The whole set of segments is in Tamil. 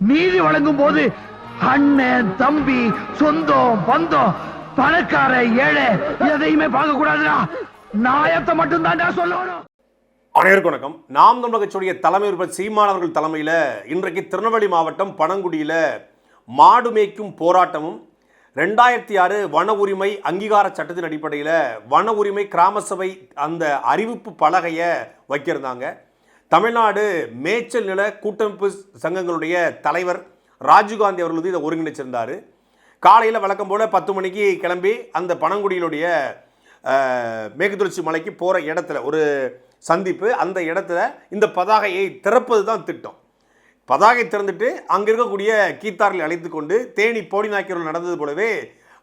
நீதி வழங்கும் போது அண்ணன் தம்பி சொந்தம் பந்தம் பணக்கார ஏழை எதையுமே பார்க்க கூடாதுடா நாயத்தை மட்டும் தான் சொல்லணும். அனைவருக்கும் வணக்கம். நாம் தமிழகச்சுடைய தலைமை உறுப்பினர் சீமானவர்கள் தலைமையில் இன்றைக்கு திருநெல்வேலி மாவட்டம் பனங்குடியில் மாடு மேய்க்கும் போராட்டமும் ரெண்டாயிரத்தி ஆறு வன உரிமை அங்கீகார சட்டத்தின் அடிப்படையில் வன உரிமை கிராம சபை அந்த அறிவிப்பு பலகையை வைக்கிருந்தாங்க. தமிழ்நாடு மேய்ச்சல் நில கூட்டமைப்பு சங்கங்களுடைய தலைவர் ராஜீவ்காந்தி அவர்கள் வந்து இதை ஒருங்கிணைச்சிருந்தார். காலையில் வழக்கம் போல் பத்து மணிக்கு கிளம்பி அந்த பனங்குடியினுடைய அஹ், மேற்குத்தொடர்ச்சி மலைக்கு போகிற இடத்துல ஒரு சந்திப்பு. அந்த இடத்துல இந்த பதாகையை திறப்பது தான் திட்டம். பதாகை திறந்துட்டு அங்கே இருக்கக்கூடிய கீத்தார்களை அழைத்து கொண்டு தேனி போடி நாய்க்கர்கள் நடந்தது போலவே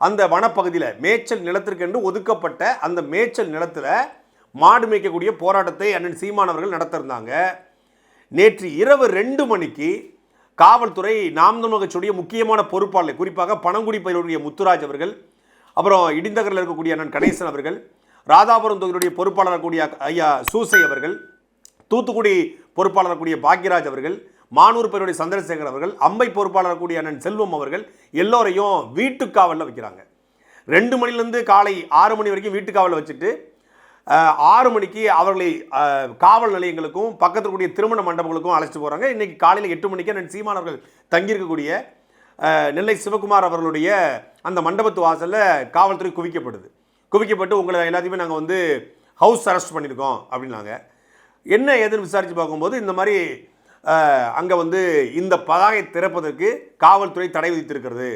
அந்த வனப்பகுதியில் மேய்ச்சல் நிலத்திற்கென்று ஒதுக்கப்பட்ட அந்த மேய்ச்சல் நிலத்தில் மாடு மேய்க்கக்கூடிய போராட்டத்தை அண்ணன் சீமானவர்கள் நடத்திருந்தாங்க. நேற்று இரவு ரெண்டு மணிக்கு காவல்துறை நாம் தமிழக முக்கியமான பொறுப்பாளர் குறிப்பாக பணங்குடி பயிலுடைய முத்துராஜ் அவர்கள் அப்புறம் இடிந்தகரில் இருக்கக்கூடிய அண்ணன் கணேசன் அவர்கள் ராதாபுரம் தொகுதியுடைய பொறுப்பாளர் கூடிய ஐயா சூசை அவர்கள் தூத்துக்குடி பொறுப்பாளர் கூடிய பாக்யராஜ் அவர்கள் மானூர் பேருடைய சந்திரசேகர் அவர்கள் அம்பை பொறுப்பாளர் கூடிய அண்ணன் செல்வம் அவர்கள் எல்லோரையும் வீட்டுக்காவலில் வைக்கிறாங்க. ரெண்டு மணிலேருந்து காலை ஆறு மணி வரைக்கும் வீட்டுக்காவலில் வச்சுட்டு ஆறு மணிக்கு அவர்களை காவல் நிலையங்களுக்கும் பக்கத்தில் கூடிய திருமண மண்டபங்களுக்கும் அழைச்சிட்டு போகிறாங்க இன்றைக்கி காலையில் எட்டு மணிக்கு நான் சீமானவர்கள் தங்கியிருக்கக்கூடிய நெல்லை சிவகுமார் அவர்களுடைய அந்த மண்டபத்து வாசலில் காவல்துறை குவிக்கப்படுது. குவிக்கப்பட்டு உங்களை எல்லாத்தையுமே நாங்கள் வந்து ஹவுஸ் அரெஸ்ட் பண்ணியிருக்கோம் அப்படின்னாங்க. என்ன ஏதுன்னு விசாரித்து பார்க்கும்போது இந்த மாதிரி அங்கே வந்து இந்த பதாகை திறப்பதற்கு காவல்துறை தடை விதித்திருக்கிறது.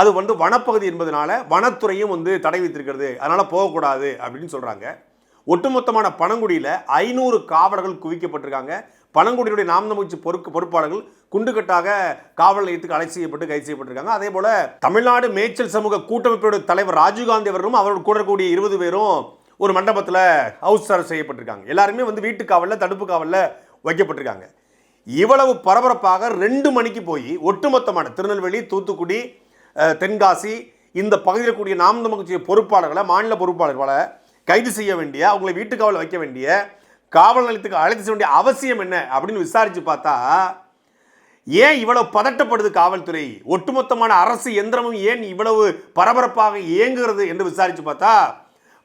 அது வந்து வனப்பகுதி என்பதனால வனத்துறையும் வந்து தடை விதித்திருக்கிறது. அதனால் போகக்கூடாது அப்படின்னு சொல்கிறாங்க ஒட்டுமொத்தமான பனங்குடியில் ஐநூறு காவலர்கள் குவிக்கப்பட்டிருக்காங்க. பனங்குடியுடைய நாம் பொறுப்பு பொறுப்பாளர்கள் குண்டுகட்டாக காவல் நிலையத்துக்கு அலை செய்யப்பட்டு கைது செய்யப்பட்டிருக்காங்க. அதே போல் தமிழ்நாடு மேய்ச்சல் சமூக கூட்டமைப்பினுடைய தலைவர் ராஜீவ்காந்தி அவர்களும் அவரோட கூட இருக்கக்கூடிய இருபது பேரும் ஒரு மண்டபத்தில் ஹவுஸ் அரெஸ்ட் செய்யப்பட்டிருக்காங்க. எல்லாருமே வந்து வீட்டு காவலில் தடுப்பு காவலில் வைக்கப்பட்டிருக்காங்க. இவ்வளவு பரபரப்பாக ரெண்டு மணிக்கு போய் ஒட்டுமொத்தமான திருநெல்வேலி தூத்துக்குடி தென்காசி இந்த பகுதியில் கூடிய நாம் பொறுப்பாளர்களை மாநில பொறுப்பாளர்களை கைது செய்ய வேண்டிய அவங்களை வீட்டுக்காவலில் வைக்க வேண்டிய காவல் நிலையத்துக்கு அழைத்து செல்ல வேண்டிய அவசியம் என்ன அப்படின்னு விசாரித்து பார்த்தா ஏன் இவ்வளவு பதட்டப்படுது காவல்துறை? ஒட்டுமொத்தமான அரசு எந்திரமும் ஏன் இவ்வளவு பரபரப்பாக இயங்குகிறது என்று விசாரித்து பார்த்தா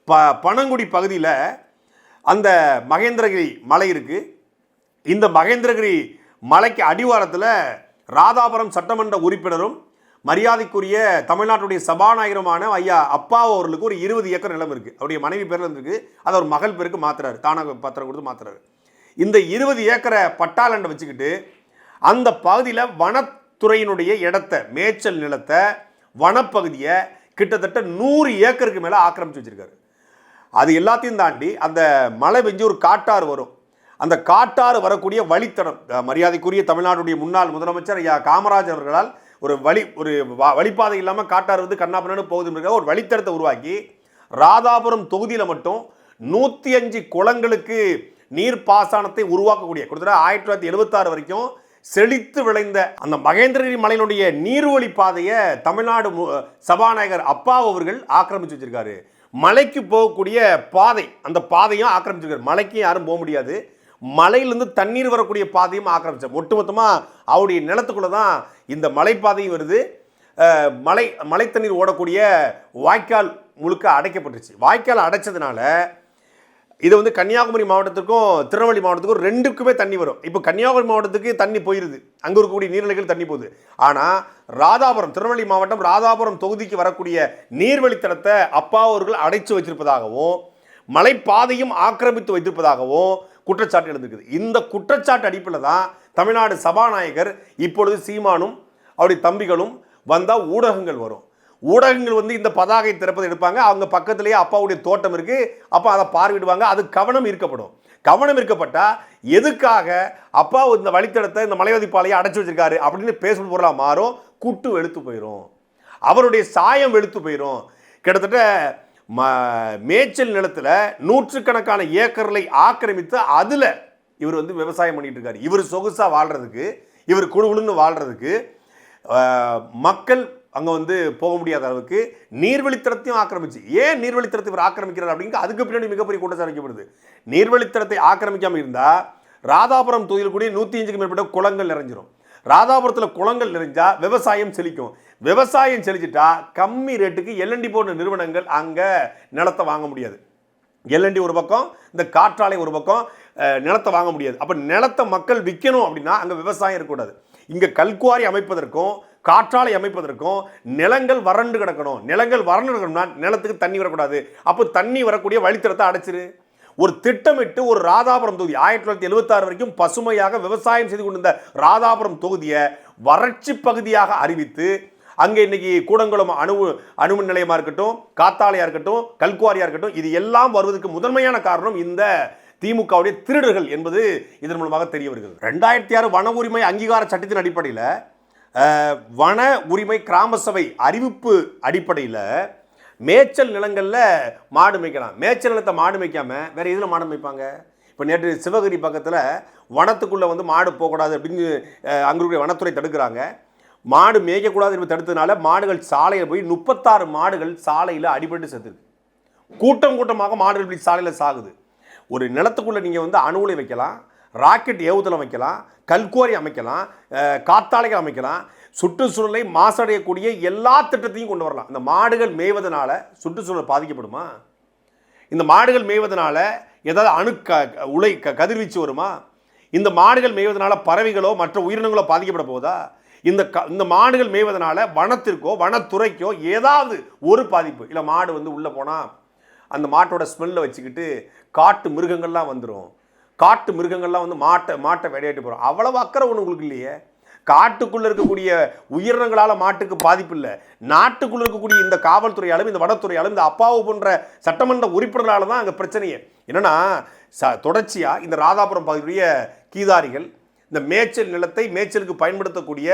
ப பனங்குடி பகுதியில் அந்த மகேந்திரகிரி மலை இருக்குது இந்த மகேந்திரகிரி மலைக்கு அடிவாரத்தில் ராதாபுரம் சட்டமன்ற உறுப்பினரும் மரியாதைக்குரிய தமிழ்நாட்டுடைய சபாநாயகருமான ஐயா அப்பா அவர்களுக்கு ஒரு இருபது ஏக்கர் நிலம் இருக்குது அவருடைய மனைவி பேரில் இருந்திருக்கு. அதை அவர் மகள் பேருக்கு மாத்துறாரு. தானாக பத்திரம் கொடுத்து மாத்துறாரு. இந்த இருபது ஏக்கரை பட்டாளண்டை வச்சுக்கிட்டு அந்த பகுதியில் வனத்துறையினுடைய இடத்த மேய்ச்சல் நிலத்தை வனப்பகுதியை கிட்டத்தட்ட நூறு ஏக்கருக்கு மேலே ஆக்கிரமிச்சு வச்சிருக்காரு. அது எல்லாத்தையும் தாண்டி அந்த மழை பெஞ்சு ஒரு காட்டாறு வரும். அந்த காட்டாறு வரக்கூடிய வழித்தடம் மரியாதைக்குரிய தமிழ்நாடுடைய முன்னாள் முதலமைச்சர் ஐயா காமராஜர் அவர்களால் ஒரு வழி ஒரு வ- வழிப்பாதை இல்லாமல் காட்டார் வந்து கண்ணாப்பண்ணு போகுதுன்ற ஒரு வழித்தடத்தை உருவாக்கி ராதாபுரம் தொகுதியில் மட்டும் நூற்றி அஞ்சு குளங்களுக்கு நீர் பாசனத்தை உருவாக்கக்கூடிய கிட்டத்தட்ட ஆயிரத்தி தொள்ளாயிரத்தி எழுபத்தாறு வரைக்கும் செழித்து விளைந்த அந்த மகேந்திரகிரி மலையினுடைய நீர்வழி பாதையை தமிழ்நாடு மு- சபாநாயகர் அப்பா அவர்கள் ஆக்கிரமிச்சு வச்சிருக்காரு. மலைக்கு போகக்கூடிய பாதை அந்த பாதையும் ஆக்கிரமிச்சிருக்காரு. மலைக்கு யாரும் போக முடியாது. மலையிலேருந்து தண்ணீர் வரக்கூடிய பாதையும் ஆக்கிரமிச்சார். ஒட்டுமொத்தமாக அவருடைய நிலத்துக்குள்ளே தான் இந்த மலைப்பாதையும் வருது. மலை மலை தண்ணீர் ஓடக்கூடிய வாய்க்கால் முழுக்க அடைக்கப்பட்டுருச்சு வாய்க்கால் அடைச்சதுனால இது வந்து கன்னியாகுமரி மாவட்டத்துக்கும் திருநெல்வேலி மாவட்டத்துக்கும் ரெண்டுக்குமே தண்ணி வரும். இப்போ கன்னியாகுமரி மாவட்டத்துக்கு தண்ணி போயிருது. அங்கே இருக்கக்கூடிய நீர்நிலைகள் தண்ணி போகுது. ஆனால் ராதாபுரம் திருநெல்வேலி மாவட்டம் ராதாபுரம் தொகுதிக்கு வரக்கூடிய நீர்வழித்தடத்தை அப்பா அவர்கள் அடைச்சு வச்சிருப்பதாகவும் மலைப்பாதையும் ஆக்கிரமித்து வைத்திருப்பதாகவும் குற்றச்சாட்டு எழுந்திருக்குது. இந்த குற்றச்சாட்டு அடிப்பில் தான் தமிழ்நாடு சபாநாயகர் இப்பொழுது சீமானும் அவருடைய தம்பிகளும் வந்தால் ஊடகங்கள் வரும். ஊடகங்கள் வந்து இந்த பதாகை திறப்பதை எடுப்பாங்க. அவங்க பக்கத்திலேயே அப்பாவுடைய தோட்டம் இருக்கு. அப்போ அதை பார்வையிடுவாங்க. அது கவனம் ஈர்க்கப்படும். கவனம் இருக்கப்பட்டால் எதுக்காக அப்பா இந்த வழித்தடத்தை இந்த மலைவதிப்பாலையை அடைச்சி வச்சிருக்காரு அப்படின்னு பேசும் பொருளாக மாறும். குட்டு வெளுத்து போயிடும் அவருடைய சாயம் வெளுத்து போயிடும் கிட்டத்தட்ட ம மேய்ச்சல் நிலத்தில் நூற்றுக்கணக்கான ஏக்கர்களை ஆக்கிரமித்து அதில் இவர் வந்து விவசாயம் பண்ணிகிட்டு இருக்காரு. இவர் சொகுசாக வாழ்கிறதுக்கு இவர் குழுகுழுன்னு வாழ்கிறதுக்கு மக்கள் அங்கே வந்து போக முடியாத அளவுக்கு நீர்வழித்தரத்தையும் ஆக்கிரமிச்சு. ஏன் நீர்வழித்தரத்தை இவர் ஆக்கிரமிக்கிறார் அப்படிங்க அதுக்கு பின்னாடி மிகப்பெரிய கூட்டம் வைக்கப்படுது. நீர்வழித்தரத்தை ஆக்கிரமிக்காமல் இருந்தால் ராதாபுரம் தொகுதியில் கூடிய நூற்றி அஞ்சுக்கு மேற்பட்ட குளங்கள் நிறைஞ்சிரும். ராதாபுரத்தில் குளங்கள் நிறைஞ்சா விவசாயம் செழிக்கும். விவசாயம் செழிச்சிட்டா கம்மி ரேட்டுக்கு எல்என்டி போன்ற நிறுவனங்கள் அங்கே நிலத்தை வாங்க முடியாது. எல்என்டி ஒரு பக்கம் இந்த காற்றாலை ஒரு பக்கம் நிலத்தை வாங்க முடியாது. அப்போ நிலத்தை மக்கள் விற்கணும் அப்படின்னா அங்கே விவசாயம் இருக்கக்கூடாது. இங்கே கல்குவாரி அமைப்பதற்கும் காற்றாலை அமைப்பதற்கும் நிலங்கள் வறண்டு கிடக்கணும். நிலங்கள் வறண்டு கிடக்கணும்னா நிலத்துக்கு தண்ணி வரக்கூடாது. அப்போ தண்ணி வரக்கூடிய வழித்தடத்தை அடைச்சிரு. ஒரு திட்டமிட்டு ஒரு ராதாபுரம் தொகுதி ஆயிரத்தி தொள்ளாயிரத்தி எழுபத்தாறு வரைக்கும் பசுமையாக விவசாயம் செய்து கொண்டிருந்த ராதாபுரம் தொகுதியை வறட்சி பகுதியாக அறிவித்து அங்கே இன்னைக்கு கூடங்குளம் அணு அணுமின் நிலையமாக இருக்கட்டும் காத்தாலையாக இருக்கட்டும் கல்குவாரியாக இருக்கட்டும் இது எல்லாம் வருவதற்கு முதன்மையான காரணம் இந்த திமுகவுடைய திருடர்கள் என்பது இதன் மூலமாக தெரிய வருகிறது ரெண்டாயிரத்தி ஆறு வன உரிமை அங்கீகார சட்டத்தின் அடிப்படையில் வன உரிமை கிராம சபை அறிவிப்பு அடிப்படையில் மேய்ச்சல் நிலங்களில் மாடு மேய்க்கலாம். மேய்ச்சல் நிலத்தை மாடு மேய்க்காம வேறு எதில் மாடு மேய்ப்பாங்க? இப்போ நேற்று சிவகிரி பக்கத்தில் வனத்துக்குள்ளே வந்து மாடு போகக்கூடாது அப்படின்னு அங்கே இருக்கிற வனத்துறை தடுக்கிறாங்க. மாடு மேய்க்கக்கூடாது என்று தடுத்ததுனால மாடுகள் சாலையில் போய் முப்பத்தாறு மாடுகள் சாலையில் அடிபட்டு செத்துருக்கு கூட்டம் கூட்டமாக மாடுகள் இப்படி சாலையில் சாகுது. ஒரு நிலத்துக்குள்ளே நீங்கள் வந்து அணு உலை வைக்கலாம். ராக்கெட் ஏவுதல் அமைக்கலாம் கல்குவாரி அமைக்கலாம் காத்தாலைகள் அமைக்கலாம். சுற்றுச்சூழலை மாசடையக்கூடிய எல்லா திட்டத்தையும் கொண்டு வரலாம். இந்த மாடுகள் மேய்வதனால சுற்றுச்சூழல் பாதிக்கப்படுமா? இந்த மாடுகள் மேய்வதனால ஏதாவது அணு க க- உலை க கதிர்வீச்சு வருமா? இந்த மாடுகள் மேய்வதனால பறவைகளோ மற்ற உயிரினங்களோ பாதிக்கப்பட போதா இந்த க இந்த மாடுகள் மேய்வதனால வனத்திற்கோ வனத்துறைக்கோ ஏதாவது ஒரு பாதிப்பு. இல்லை மாடு வந்து உள்ளே போனால் அந்த மாட்டோட ஸ்மெல்லை வச்சுக்கிட்டு காட்டு மிருகங்கள்லாம் வந்துடும் காட்டு மிருகங்கள்லாம் வந்து மாட்டை மாட்டை விளையாட்டு போகிறோம் அவ்வளவு அக்கறை ஒன்று உங்களுக்கு இல்லையே? காட்டுக்குள்ளே இருக்கக்கூடிய உயிரினங்களால் மாட்டுக்கு பாதிப்பு இல்லை நாட்டுக்குள்ளே இருக்கக்கூடிய இந்த காவல்துறையாலும் இந்த வனத்துறையாலும் இந்த அப்பாவு போன்ற சட்டமன்ற உறுப்பினர்களால் தான் அங்கே பிரச்சனையே. என்னன்னா ச தொடர்ச்சியாக இந்த ராதாபுரம் பகுதியுடைய கீதாரிகள் இந்த மேய்ச்சல் நிலத்தை மேய்ச்சலுக்கு பயன்படுத்தக்கூடிய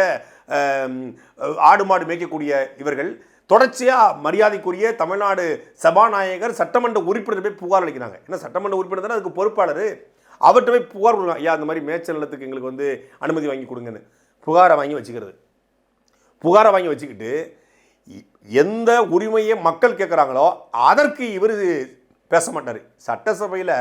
ஆடு மாடு மேய்க்கக்கூடிய இவர்கள் தொடர்ச்சியாக மரியாதைக்குரிய தமிழ்நாடு சபாநாயகர் சட்டமன்ற உறுப்பினர் போய் புகார் அளிக்கிறாங்க. ஏன்னா சட்டமன்ற உறுப்பினர் தானே அதுக்கு பொறுப்பாளர்? அவர்கிட்ட போய் புகார் கொடுங்க. ஐயா அந்த மாதிரி மேய்ச்சல் நிலத்துக்கு எங்களுக்கு வந்து அனுமதி வாங்கி கொடுங்கன்னு புகாரை வாங்கி வச்சுக்கிறது. புகாரை வாங்கி வச்சுக்கிட்டு எந்த உரிமையை மக்கள் கேட்குறாங்களோ அதற்கு இவர் பேச மாட்டார். சட்டசபையில்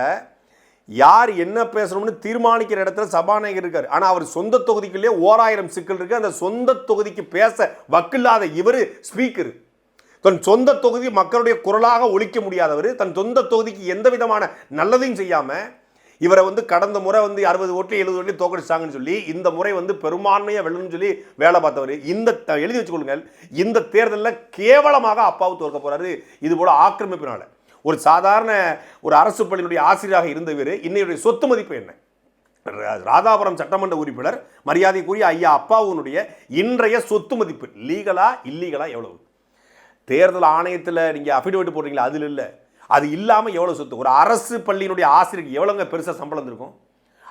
யார் என்ன பேசணும்னு தீர்மானிக்கிற இடத்துல சபாநாயகர் இருக்கார். ஆனால் அவர் சொந்த தொகுதிக்குள்ளே ஓராயிரம் சிக்கல் இருக்கு. அந்த சொந்த தொகுதிக்கு பேச வக்கில்லாத இவர் ஸ்பீக்கர் தன் சொந்த தொகுதி மக்களுடைய குரலாக ஒழிக்க முடியாதவர் தன் சொந்த தொகுதிக்கு எந்த விதமான நல்லதையும் செய்யாமல் இவரை வந்து கடந்த முறை வந்து அறுபது ஓட்டு எழுபது ஓட்டு தோக்கடிச்சாங்கன்னு சொல்லி இந்த முறை வந்து பெரும்பான்மையாக வெல்லணும்னு சொல்லி வேலை பார்த்தவர். இந்த எழுதி வச்சுக்கொள்ளுங்கள். இந்த தேர்தலில் கேவலமாக அப்பாவு தோற்க போகிறாரு இது போல் ஆக்கிரமிப்பினால. ஒரு சாதாரண ஒரு அரசு பள்ளியினுடைய ஆசிரியராக இருந்தவர் இன்னையுடைய சொத்து மதிப்பு என்ன? ரா- ராதாபுரம் சட்டமன்ற உறுப்பினர் மரியாதைக்குரிய ஐயா அப்பாவுனுடைய இன்றைய சொத்து மதிப்பு லீகலா இல்லீகலா எவ்வளவு? தேர்தல் ஆணையத்தில் நீங்கள் அஃபிடவிட் போடுறீங்களா? அதில் இல்லை. அது இல்லாமல் எவ்வளோ சொத்து? ஒரு அரசு பள்ளியினுடைய ஆசிரியருக்கு எவ்வளோங்க பெருசாக சம்பளம் இருக்கும்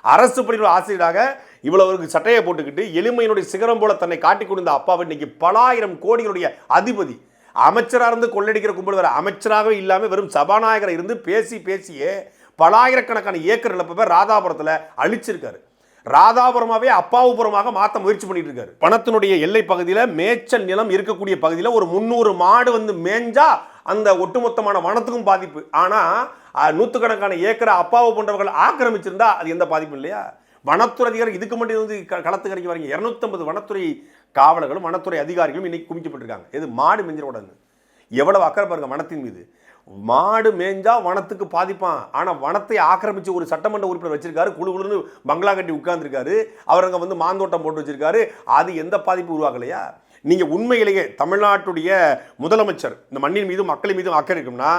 அரசு பள்ளியினுடைய ஆசிரியராக இவ்வளவுக்கு சட்டையை போட்டுக்கிட்டு எளிமையினுடைய சிகரம் போல தன்னை காட்டிக் கொடுத்த அப்பாவை இன்னைக்கு பலாயிரம் கோடிகளுடைய அதிபதி அமைச்சராக இருந்து கொள்ளடிக்கிற கும்பல் வர அமைச்சராகவே இல்லாமல் வெறும் சபாநாயகரை இருந்து பேசி பேசியே பலாயிரக்கணக்கான ஏக்கர் இழப்பை ராதாபுரத்தில் அழிச்சிருக்காரு. ராதாபுரமாகவே அப்பாவுபுரமாக மாற்ற முயற்சி பண்ணிட்டு இருக்காரு பணத்தினுடைய எல்லை பகுதியில் மேய்ச்சல் நிலம் இருக்கக்கூடிய பகுதியில் ஒரு முந்நூறு மாடு வந்து மேய்ஞ்சா அந்த ஒட்டுமொத்தமான வனத்துக்கும் பாதிப்பு. ஆனால் நூற்றுக்கணக்கான ஏக்கரை அப்பாவை போன்றவர்கள் ஆக்கிரமிச்சிருந்தா அது எந்த பாதிப்பும் இல்லையா? வனத்துறை அதிகாரி இதுக்கு மட்டும் வந்து க- களத்துக்கு இறங்கி வரீங்க. இரநூத்தம்பது வனத்துறை காவலர்களும் வனத்துறை அதிகாரிகளும் இன்னைக்கு குமிக்கப்பட்டிருக்காங்க எது? மாடு மெஞ்சிடக்கூடாது எவ்வளவு அக்கறை பாருங்க வனத்தின் மீது. மாடு மேய்ஞ்சா வனத்துக்கு பாதிப்பான் ஆனால் வனத்தை ஆக்கிரமிச்சு ஒரு சட்டமன்ற உறுப்பினர் வச்சிருக்காரு. குழு குழுன்னு பங்களா கட்டி உட்கார்ந்துருக்காரு. அவர் அங்கே வந்து மாந்தோட்டம் போட்டு வச்சிருக்காரு. அது எந்த பாதிப்பு உருவாகலையா? நீங்கள் உண்மையிலேயே தமிழ்நாட்டுடைய முதலமைச்சர் இந்த மண்ணின் மீதும் மக்களின் மீதும் அக்கறை இருக்கும்னா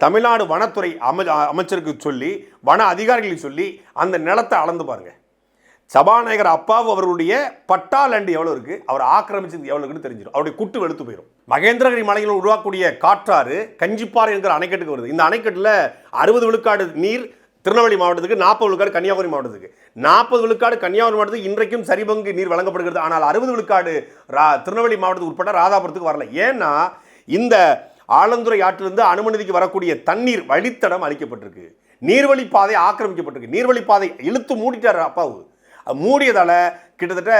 தமிழ்நாடு வனத்துறை அமை அமைச்சருக்கு சொல்லி வன அதிகாரிகளுக்கு சொல்லி அந்த நிலத்தை அளந்து பாருங்கள் சபாநாயகர் அப்பாவு அவருடைய பட்டா லேண்டு எவ்வளோ இருக்குது அவர் ஆக்கிரமிச்சது எவ்வளோ இருக்குன்னு தெரிஞ்சிடும் அவருடைய குட்டு வெளுத்து போயிடும் மகேந்திரகிரி மலையில் உருவாக்கக்கூடிய காற்றாறு கஞ்சிப்பாறை என்கிற அணைக்கட்டுக்கு வருது. இந்த அணைக்கட்டில் அறுபது விழுக்காடு நீர் திருநெல்வேலி மாவட்டத்துக்கு நாற்பது விழுக்காடு கன்னியாகுமரி மாவட்டத்துக்கு. நாற்பது விழுக்காடு கன்னியாகுமரி மாவட்டத்துக்கு இன்றைக்கும் சரிபங்கு நீர் வழங்கப்படுகிறது. ஆனால் அறுபது விழுக்காடு ரா திருநெல்வேலி மாவட்டத்துக்கு உட்பட்ட ராதாபுரத்துக்கு வரல. ஏன்னா இந்த ஆலந்துறை ஆற்றிலிருந்து அனுமதிக்கு வரக்கூடிய தண்ணீர் வழித்தடம் அளிக்கப்பட்டிருக்கு. நீர்வழிப்பாதை ஆக்கிரமிக்கப்பட்டிருக்கு. நீர்வழிப்பாதை இழுத்து மூடிட்டார் அப்பாவு. மூடியதால் கிட்டத்தட்ட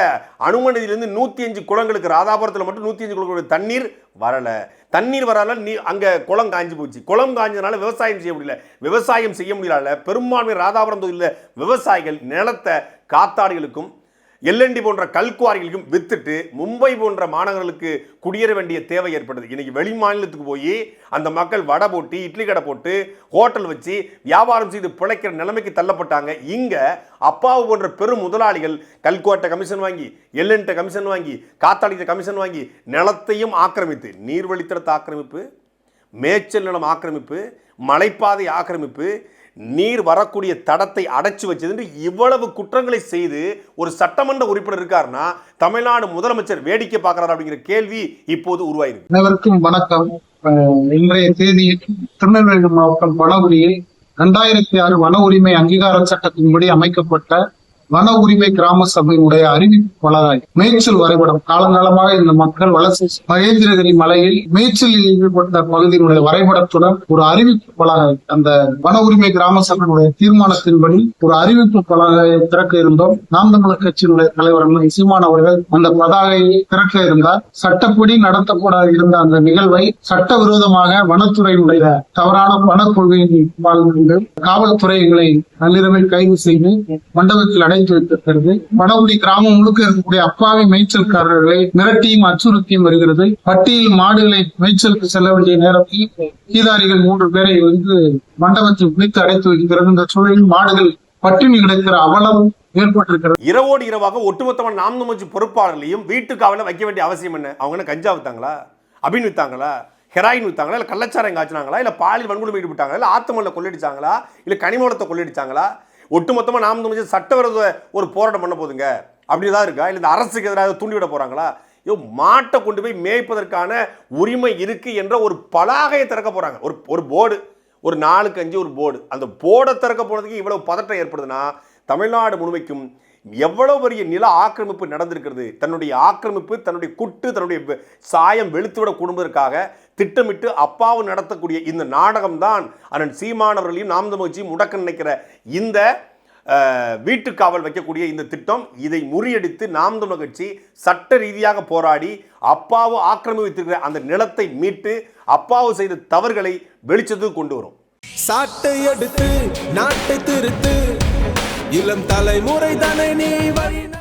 அனுமதியிலிருந்து நூற்றி அஞ்சு குளங்களுக்கு ராதாபுரத்தில் மட்டும் நூற்றி அஞ்சு குளங்களுக்கு தண்ணீர் வரல. தண்ணீர் வரல நீ அங்கே குளம் காஞ்சி போச்சு. குளம் காஞ்சதுனால விவசாயம் செய்ய முடியல. விவசாயம் செய்ய முடியல. பெரும்பான்மை ராதாபுரம் தொகுதியில் விவசாயிகள் நிலத்தை காத்தாடிகளுக்கும் எல்என்டி போன்ற கல்குவாரிகளுக்கும் வித்துட்டு மும்பை போன்ற மாநகரங்களுக்கு குடியேற வேண்டிய தேவை ஏற்படுது இன்னைக்கு வெளி மாநிலத்துக்கு போய் அந்த மக்கள் வடை போட்டு இட்லி கடை போட்டு ஹோட்டல் வச்சு வியாபாரம் செய்து பிழைக்கிற நிலைமைக்கு தள்ளப்பட்டாங்க. இங்கே அப்பாவு போன்ற பெரும் முதலாளிகள் கல்குவாட்டை கமிஷன் வாங்கி எல்என்ட்ட கமிஷன் வாங்கி காத்தாடித்த கமிஷன் வாங்கி நிலத்தையும் ஆக்கிரமித்து நீர்வழித்தடத்தை ஆக்கிரமிப்பு மேய்ச்சல் நிலம் ஆக்கிரமிப்பு மலைப்பாதை ஆக்கிரமிப்பு நீர் வரக்கூடிய தடத்தை அடைச்சு வச்சதுன்னு இவ்வளவு குற்றங்களை செய்து ஒரு சட்டமன்ற உறுப்பினர் இருக்காருன்னா தமிழ்நாடு முதலமைச்சர் வேடிக்கை பார்க்கிறார் அப்படிங்கிற கேள்வி இப்போது உருவாயிருக்கு. அனைவருக்கும் வணக்கம். அஹ் இன்றைய தேதியில் திருநெல்வேலி மாவட்டம் வனகுடியில் இரண்டாயிரத்தி ஆறு வன உரிமை அங்கீகார சட்டத்தின்படி அமைக்கப்பட்ட வன உரிமை கிராம சபையினுடைய அறிவிப்பு பலகாய் மேய்ச்சல் வரைபடம் காலங்காலமாக இந்த மக்கள் வளர்ச்சி மகேந்திரகிரி மலையில் மேய்ச்சலில் ஈடுபட்ட பகுதியினுடைய வரைபடத்துடன் ஒரு அறிவிப்பு பலகை அந்த வன உரிமை கிராம சபையினுடைய தீர்மானத்தின்படி ஒரு அறிவிப்பு பலகையை திறக்க இருந்தோம். நாம் தமிழர் கட்சியினுடைய தலைவர் அண்ணன் சீமான் அவர்கள் அந்த பதாகையை திறக்க இருந்தார். சட்டப்படி நடத்தப்பட இருந்த அந்த நிகழ்வை சட்டவிரோதமாக வனத்துறையினுடைய தவறான வன கொள்கையின் வாழ்ந்து காவல்துறைகளை நள்ளிரவில் கைது செய்து மண்டபத்தில் அடை அடைத்து வைத்திருக்கிறது வனகுடி கிராமம் முழுக்க இருக்கக்கூடிய அப்பாவி மேய்ச்சல்காரர்களை மிரட்டியும் அச்சுறுத்தியும் வருகிறது. பட்டியில் மாடுகளை மேய்ச்சலுக்கு செல்ல வேண்டிய நேரத்தில் கீதாரிகள் மூன்று பேரை வந்து மண்டபத்தில் பிடித்து அடைத்து வைக்கிறது. இந்த சூழலில் மாடுகள் பட்டினி கிடைக்கிற அவலம் ஏற்பட்டிருக்கிறது. இரவோடு இரவாக ஒட்டுமொத்தமான நாம் நமச்சு பொறுப்பாளர்களையும் வீட்டு காவலில் வைக்க வேண்டிய அவசியம் என்ன? அவங்க என்ன கஞ்சா வித்தாங்களா அபின் வித்தாங்களா ஹெராயின் வித்தாங்களா இல்லை கள்ளச்சாரம் காய்ச்சினாங்களா? இல்லை பாலியல் வன்கொடுமை ஈடுபட்டாங்களா? இல்லை ஆத்தமல்ல கொள்ளடிச்சாங்களா இல்லை கனிமூலத்தை கொள்ளடிச்சாங்களா ஒட்டுமொத்தமாக நாம் தமிழ் சட்டவிரோத ஒரு போராட்டம் பண்ண போதுங்க. அப்படி தான் இருக்கா? இல்லை இந்த அரசுக்கு எதிராக தூண்டிவிட போகிறாங்களா ஐயோ மாட்டை கொண்டு போய் மேய்ப்பதற்கான உரிமை இருக்குது என்ற ஒரு பலாகையை திறக்க போகிறாங்க ஒரு ஒரு போர்டு ஒரு நாலுக்கு அஞ்சு ஒரு போர்டு. அந்த போர்டை திறக்க போனதுக்கு இவ்வளோ பதட்டம் ஏற்படுதுன்னா தமிழ்நாடு முழுமைக்கும் எவ்வளோ பெரிய நில ஆக்கிரமிப்பு நடந்திருக்கிறது? தன்னுடைய ஆக்கிரமிப்பு தன்னுடைய குட்டு தன்னுடைய சாயம் வெளுத்துவிட குடும்பத்திற்காக திட்டமிட்டு அப்பாவும் நடத்தக்கூடிய இந்த நாடகம்தான் அண்ணன் சீமானவர்களையும் நாம் தமிழ்ச்சியும் முடக்க நினைக்கிற இந்த வீட்டு காவல் வைக்கக்கூடிய இந்த திட்டம். இதை முறியடித்து நாம் தமிழர் கட்சி சட்ட ரீதியாக போராடி அப்பாவு ஆக்கிரமித்திருக்கிற அந்த நிலத்தை மீட்டு அப்பாவு செய்த தவறுகளை வெளிச்சத்துக்கு கொண்டு வரும். சாட்டை எடுத்து நாட்டை திருத்து. இளம் தலைமுறை தானே நீ வழி